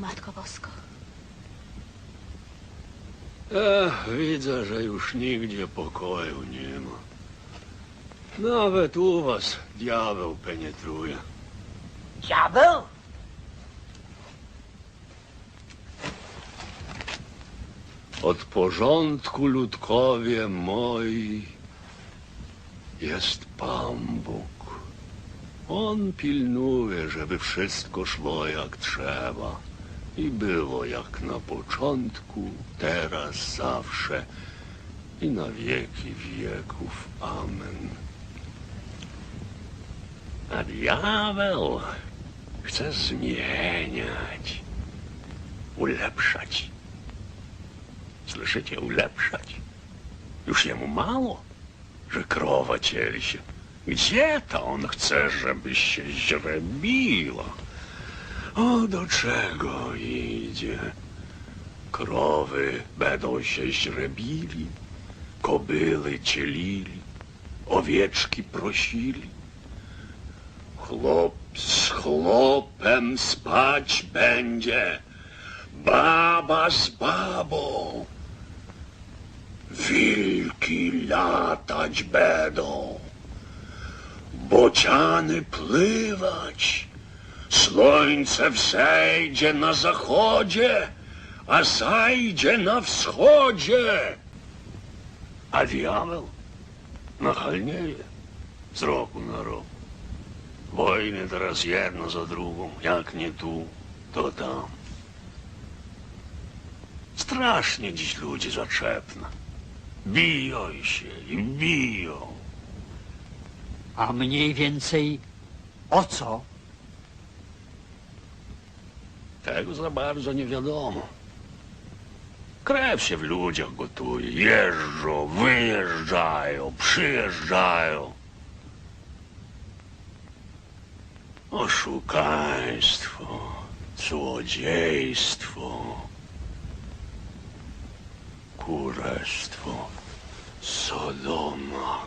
Matko Bosko. Ech, widzę, że już nigdzie pokoju nie ma. Nawet u was diabeł penetruje. Diabeł? Od porządku ludkowie moi jest Pan Bóg. On pilnuje, żeby wszystko szło jak trzeba. I było jak na początku, teraz, zawsze i na wieki wieków. Amen. A diabeł chce zmieniać, ulepszać. Słyszycie, ulepszać. Już jemu mało, że krowa cieli się. Gdzie to on chce, żeby się źrebiła? O, do czego idzie? Krowy będą się źrebili, kobyły cielili, owieczki prosili. Chłop z chłopem spać będzie, baba z babą. Wilki latać będą, bociany pływać, słońce wzejdzie na zachodzie, a zajdzie na wschodzie. A diabeł nachalnieje z roku na rok. Wojny teraz jedno za drugą, jak nie tu, to tam. Strasznie dziś ludzie zaczepne. Biją się i biją. A mniej więcej o co? Tego za bardzo nie wiadomo. Krew się w ludziach gotuje. Jeżdżą, wyjeżdżają, przyjeżdżają. Oszukaństwo, złodziejstwo, kurestwo, Sodoma.